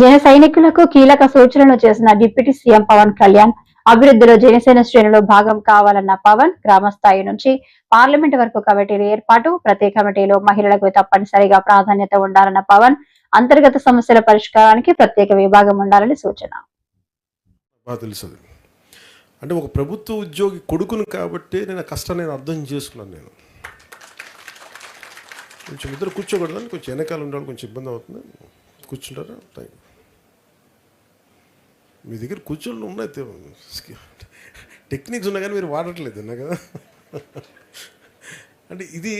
జన సైనికులకు కీలక సూచనలు చేసిన డిప్యూటీ సీఎం పవన్ కళ్యాణ్ అభివృద్ధిలో జనసేన శ్రేణులు భాగం కావాలన్న పవన్ గ్రామ స్థాయి నుంచి పార్లమెంట్ వరకు కమిటీల ఏర్పాటు ప్రతి కమిటీలో మహిళలకు తప్పనిసరిగా ప్రాధాన్యత ఉండాలన్న పవన్ అంతర్గత సమస్యల పరిష్కారానికి ప్రత్యేక విభాగం ఉండాలని సూచన. అంటే ఒక ప్రభుత్వ ఉద్యోగి కొడుకును కాబట్టి నేను కష్టం నేను అర్థం చేసుకున్నాను నేను. కొంచెం ఇద్దరు కూర్చోకూడదని కొంచెం వెనకాల ఉండాలి కొంచెం ఇబ్బంది అవుతుంది. కూర్చుంటారా? థ్యాంక్ మీ దగ్గర కూర్చోళ్ళు ఉన్నాయి టెక్నిక్స్ ఉన్నాయి కానీ మీరు వాడట్లేదు అన్నా కదా? అంటే ఇది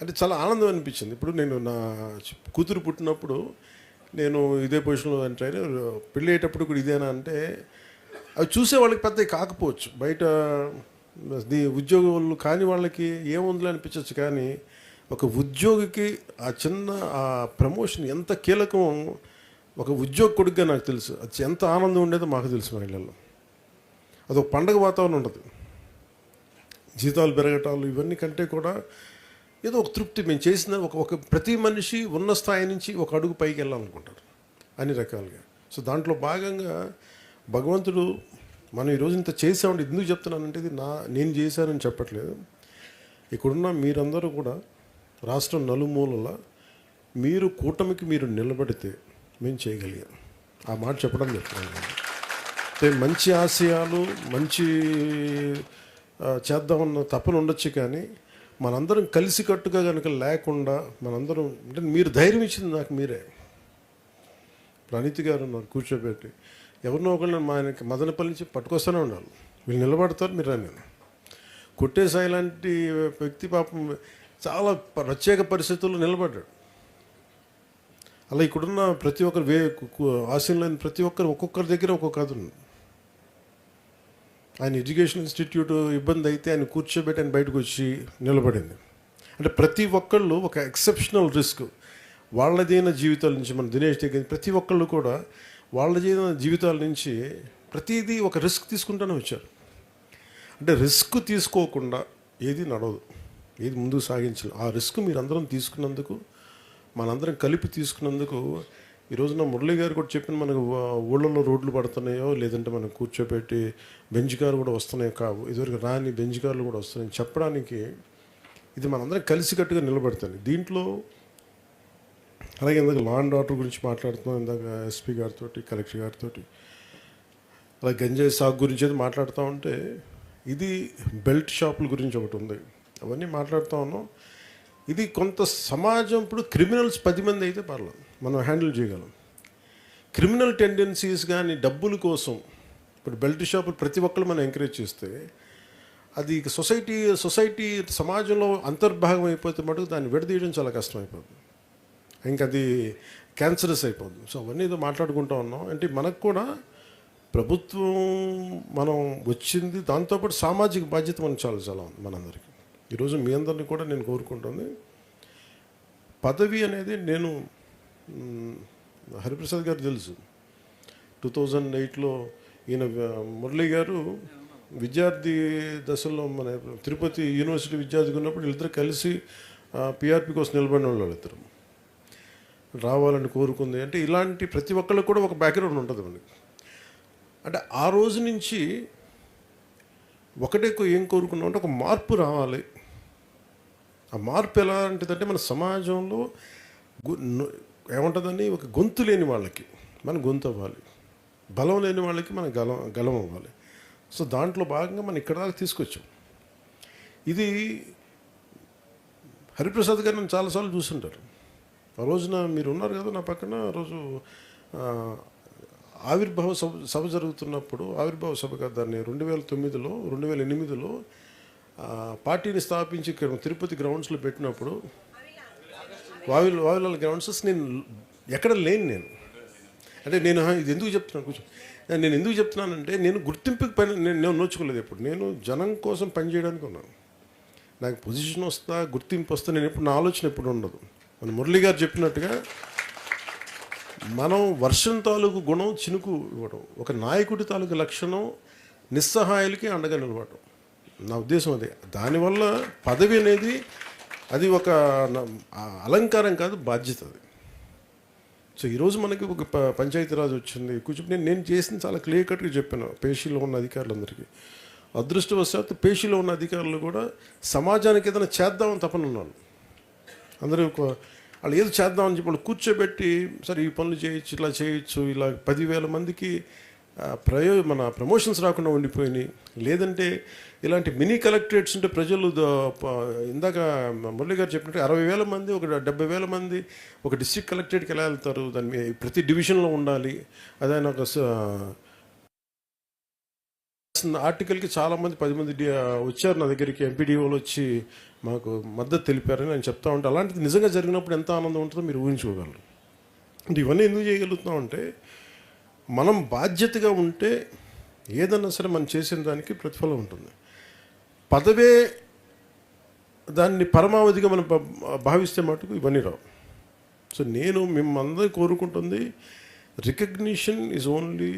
అంటే చాలా ఆనందం అనిపించింది. ఇప్పుడు నేను నా కూతురు పుట్టినప్పుడు నేను ఇదే పొజిషన్లో అంటే పెళ్ళి అయ్యేటప్పుడు కూడా ఇదేనా అంటే అవి చూసే వాళ్ళకి పెద్ద కాకపోవచ్చు. బయట ది ఉద్యోగులు కాని వాళ్ళకి ఏముందిలే అనిపించవచ్చు కానీ ఒక ఉద్యోగికి ఆ చిన్న ఆ ప్రమోషన్ ఎంత కీలకం ఒక ఉద్యోగ కొడుకుగా నాకు తెలుసు. అది ఎంత ఆనందం ఉండేదో మాకు తెలుసు మహిళల్లో. అదొక పండగ వాతావరణం ఉండదు. జీతాలు పెరగటాలు ఇవన్నీ కంటే కూడా ఏదో ఒక తృప్తి. మేము చేసిన ఒక ఒక ప్రతి మనిషి ఉన్న స్థాయి నుంచి ఒక అడుగు పైకి వెళ్ళాలనుకుంటారు. అన్ని రకాలుగా. సో దాంట్లో భాగంగా భగవంతుడు మనం ఈరోజు ఇంత చేసామంటే ఎందుకు చెప్తున్నానంటే ఇది నా నేను చేశానని చెప్పట్లేదు. ఇక్కడున్న మీరందరూ కూడా రాష్ట్రం నలుమూలల మీరు కూటమికి మీరు నిలబడితే మేము చేయగలిగాం. ఆ మాట చెప్పడం చెప్తున్నాను అంటే మంచి ఆశయాలు మంచి చేద్దామన్న తపన ఉండొచ్చు కానీ మనందరం కలిసికట్టుగా కనుక లేకుండా మనందరం అంటే మీరు ధైర్యం ఇచ్చింది నాకు మీరే. ప్రణీతి గారు ఉన్నారు కూర్చోబెట్టి. ఎవరినో ఒకరిని మా ఆయనకి మదనపల్లి నుంచి పట్టుకొస్తూనే ఉండాలి. వీళ్ళు నిలబడతారు మీరు నేను కొట్టేసాయి లాంటి వ్యక్తి పాపం చాలా ప్రత్యేక పరిస్థితుల్లో నిలబడ్డాడు. అలా ఇక్కడున్న ప్రతి ఒక్కరు వే ఆశయంలో ప్రతి ఒక్కరు ఒక్కొక్కరి దగ్గర ఒక్కొక్క కథ ఉంది ఆయన ఎడ్యుకేషన్ ఇన్స్టిట్యూట్ ఇబ్బంది అయితే ఆయన కూర్చోబెట్టి ఆయన బయటకు వచ్చి నిలబడింది. అంటే ప్రతి ఒక్కళ్ళు ఒక ఎక్సెప్షనల్ రిస్క్. వాళ్ళదైన జీవితాల నుంచి మన దినేష్ దగ్గర ప్రతి ఒక్కళ్ళు కూడా వాళ్ళదైన జీవితాల నుంచి ప్రతిదీ ఒక రిస్క్ తీసుకుంటూనే వచ్చారు. అంటే రిస్క్ తీసుకోకుండా ఏది నడవదు. ఏది ముందుకు సాగించాలి. ఆ రిస్క్ మీరు అందరం తీసుకున్నందుకు మనందరం కలిపి తీసుకున్నందుకు ఈ రోజున మురళి గారు కూడా చెప్పిన మనకు ఊళ్ళల్లో రోడ్లు పడుతున్నాయో లేదంటే మనం కూర్చోబెట్టి బెంచ్ కారు కూడా వస్తున్నాయో కావు. ఇదివరకు రాని బెంచ్ కార్లు కూడా వస్తున్నాయి చెప్పడానికి ఇది మనందరం కలిసికట్టుగా నిలబడుతుంది దీంట్లో అలాగే ఇందాక లా అండ్ ఆర్డర్ గురించి మాట్లాడుతున్నాం ఇందాక ఎస్పీ గారితో కలెక్టర్ గారితో అలాగే గంజాయి సాగు గురించి అయితే మాట్లాడుతూ ఉంటే ఇది బెల్ట్ షాపుల గురించి ఒకటి ఉంది. అవన్నీ మాట్లాడుతూ ఉన్నాం. ఇది కొంత సమాజం ఇప్పుడు క్రిమినల్స్ పది మంది అయితే పర్లేదు. మనం హ్యాండిల్ చేయగలం. క్రిమినల్ టెండెన్సీస్ కానీ డబ్బుల కోసం ఇప్పుడు బెల్ట్ షాపులు ప్రతి ఒక్కరు మనం ఎంకరేజ్ చేస్తే అది సొసైటీ సొసైటీ సమాజంలో అంతర్భాగం అయిపోతే మటుకు దాన్ని విడదీయడం చాలా కష్టం అయిపోతుంది ఇంకా అది క్యాన్సరస్ అయిపోతుంది. సో అవన్నీ ఏదో మాట్లాడుకుంటూ ఉన్నాం. అంటే మనకు కూడా ప్రభుత్వం మనం వచ్చింది దాంతోపాటు సామాజిక బాధ్యత మనకు చాలా చాలా ఉంది మనందరికీ. ఈరోజు మీ అందరిని కూడా నేను కోరుకుంటుంది. పదవి అనేది నేను హరిప్రసాద్ గారు తెలుసు. టూ థౌజండ్ ఎయిట్లో ఈయన మురళి గారు విద్యార్థి దశలో మన తిరుపతి యూనివర్సిటీ విద్యార్థిగా ఉన్నప్పుడు వీళ్ళిద్దరు కలిసి పిఆర్పి కోసం నిలబడిన వాళ్ళు వాళ్ళిద్దరు. రావాలని కోరుకుంది. అంటే ఇలాంటి ప్రతి ఒక్కళ్ళకి కూడా ఒక బ్యాక్గ్రౌండ్ ఉంటుంది మనకి. అంటే ఆ రోజు నుంచి ఒకటే ఏం కోరుకున్నాం అంటే ఒక మార్పు రావాలి. ఆ మార్పు ఎలాంటిదంటే మన సమాజంలో ఏముంటుందని ఒక గొంతు లేని వాళ్ళకి మనం గొంతు అవ్వాలి. బలం లేని వాళ్ళకి మనం గలం గలం అవ్వాలి. సో దాంట్లో భాగంగా మనం ఇక్కడ దాకా తీసుకొచ్చాం. ఇది హరిప్రసాద్ గారు నన్ను చాలాసార్లు చూసుంటారు. ఆ రోజున మీరు ఉన్నారు కదా నా పక్కన రోజు ఆవిర్భావ సభ సభ జరుగుతున్నప్పుడు ఆవిర్భావ సభ కదా దాన్ని రెండు వేల తొమ్మిదిలో రెండు వేల ఎనిమిదిలో పార్టీని స్థాపించి ఇక్కడ తిరుపతి గ్రౌండ్స్లో పెట్టినప్పుడు వావిల్ వావిలాల గ్రౌండ్స్ నేను ఎక్కడ లేను నేను. అంటే నేను ఇది ఎందుకు చెప్తున్నాను? కొంచెం నేను ఎందుకు చెప్తున్నానంటే నేను గుర్తింపుకి పని నేను నేను నోచుకోలేదు ఎప్పుడు. నేను జనం కోసం పనిచేయడానికి ఉన్నాను. నాకు పొజిషన్ వస్తా గుర్తింపు వస్తా నేను ఎప్పుడు నా ఆలోచన ఎప్పుడు ఉండదు. మన మురళి గారు చెప్పినట్టుగా మనం వర్షం తాలూకు గుణం చినుకు ఇవ్వడం ఒక నాయకుడి తాలూకు లక్షణం నిస్సహాయాలకి అండగా నిలవడం నా ఉద్దేశం అది. దానివల్ల పదవి అనేది అది ఒక న- అలంకారం కాదు బాధ్యత అది. సో ఈరోజు మనకి ఒక ప పంచాయతీరాజ్ వచ్చింది. కూర్చొని నేను నేను చేసింది చాలా క్లియర్ కట్గా చెప్పాను పేషీలో ఉన్న అధికారులందరికీ. అదృష్టవశాత్తు పేషీలో ఉన్న అధికారులు కూడా సమాజానికి ఏదైనా చేద్దామని తపనున్నాను అందరూ ఒక వాళ్ళు ఏదో చేద్దామని చెప్పి వాళ్ళు కూర్చోబెట్టి సరే ఈ పనులు చేయొచ్చు ఇలా చేయొచ్చు ఇలా పదివేల మందికి ప్రయో మన ప్రమోషన్స్ రాకుండా ఉండిపోయినాయి. లేదంటే ఇలాంటి మినీ కలెక్టరేట్స్ ఉంటే ప్రజలు ఇందాక మురళి గారు చెప్పినట్టు అరవై వేల మంది ఒక డెబ్బై వేల మంది ఒక డిస్టిక్ కలెక్టరేట్కి ఎలా వెళ్తారు? దాని మీద ప్రతి డివిజన్లో ఉండాలి. అదైనా ఒక ఆర్టికల్కి చాలామంది పది మంది వచ్చారు నా దగ్గరికి. ఎంపీడీఓలు వచ్చి మాకు మద్దతు తెలిపారని నేను చెప్తా ఉంటే. అలాంటిది నిజంగా జరిగినప్పుడు ఎంత ఆనందం ఉంటుందో మీరు ఊహించుకోగలరు. ఇవన్నీ ఎందుకు చేయగలుగుతున్నాం అంటే మనం బాధ్యతగా ఉంటే ఏదన్నా సరే మనం చేసిన దానికి ప్రతిఫలం ఉంటుంది. పదవే దాన్ని పరమావధిగా మనం భావిస్తే మటుకు ఇవన్నీ రావు. సో నేను మిమ్మల్ని కోరుకుంటుంది recognition is only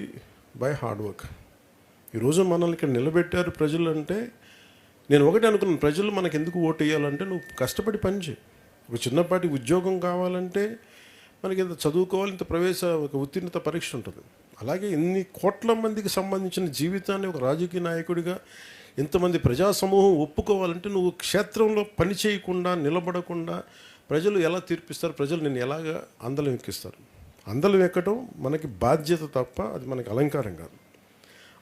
by hard work ఈరోజు మనల్ని ఇక్కడ నిలబెట్టారు ప్రజలు అంటే నేను ఒకటి అనుకున్నాను ప్రజలు మనకు ఎందుకు ఓటు వేయాలంటే నువ్వు కష్టపడి పని చేయి. ఒక చిన్నపాటి ఉద్యోగం కావాలంటే మనకి ఇంత చదువుకోవాలి ఇంత ప్రవేశ ఒక ఉత్తీర్ణత పరీక్ష ఉంటుంది. అలాగే ఇన్ని కోట్ల మందికి సంబంధించిన జీవితాన్ని ఒక రాజకీయ నాయకుడిగా ఇంతమంది ప్రజా సమూహం ఒప్పుకోవాలంటే నువ్వు క్షేత్రంలో పని చేయకుండా నిలబడకుండా ప్రజలు ఎలా తీర్పిస్తారు ప్రజలు నేను ఎలాగా అందలం ఎక్కిస్తారు? అందలం ఎక్కడం మనకి బాధ్యత తప్ప అది మనకి అలంకారం కాదు.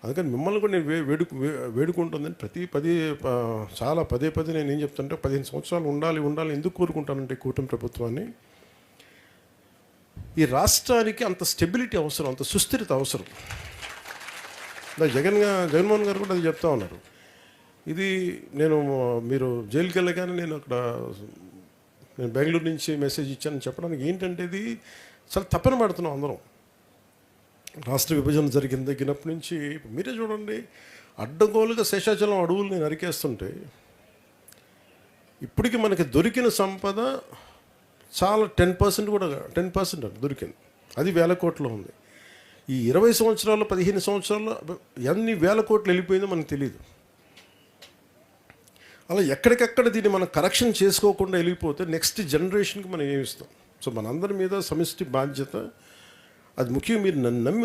అందుకని మిమ్మల్ని కూడా నేను వే- వేడుకు వే- వేడుకుంటుందని ప్రతి పది చాలా పదే పదే నేను ఏం చెప్తుంటే పదిహేను సంవత్సరాలు ఉండాలి ఉండాలి ఎందుకు కోరుకుంటానంటే ఈ కూటమి ప్రభుత్వాన్ని? ఈ రాష్ట్రానికి అంత స్టెబిలిటీ అవసరం అంత సుస్థిరత అవసరం. జగన్ జగన్మోహన్ గారు కూడా అది చెప్తా ఉన్నారు. ఇది నేను మీరు జైలుకి వెళ్ళగానే నేను అక్కడ నేను బెంగళూరు నుంచి మెసేజ్ ఇచ్చాను చెప్పడానికి ఏంటంటే ఇది చాలా తప్పన పడుతున్నాం అందరం. రాష్ట్ర విభజన జరిగిన దగ్గరప్పటి నుంచి మీరే చూడండి అడ్డగోలుగా శేషాచలం అడవులు నేను నరికేస్తుంటే ఇప్పటికి మనకి దొరికిన సంపద చాలా టెన్ పర్సెంట్ కూడా టెన్ పర్సెంట్ దొరికింది. అది వేల కోట్లో ఉంది. ఈ ఇరవై సంవత్సరాల్లో పదిహేను సంవత్సరాల్లో ఎన్ని వేల కోట్లు వెళ్ళిపోయిందో మనకు తెలియదు అలా ఎక్కడికెక్కడ దీన్ని మనం కరెక్షన్ చేసుకోకుండా వెళ్ళిపోతే నెక్స్ట్ జనరేషన్కి మనం ఏమిస్తాం సో మనందరి మీద సమిష్టి బాధ్యత. అది ముఖ్యం మీరు నన్ను నమ్మి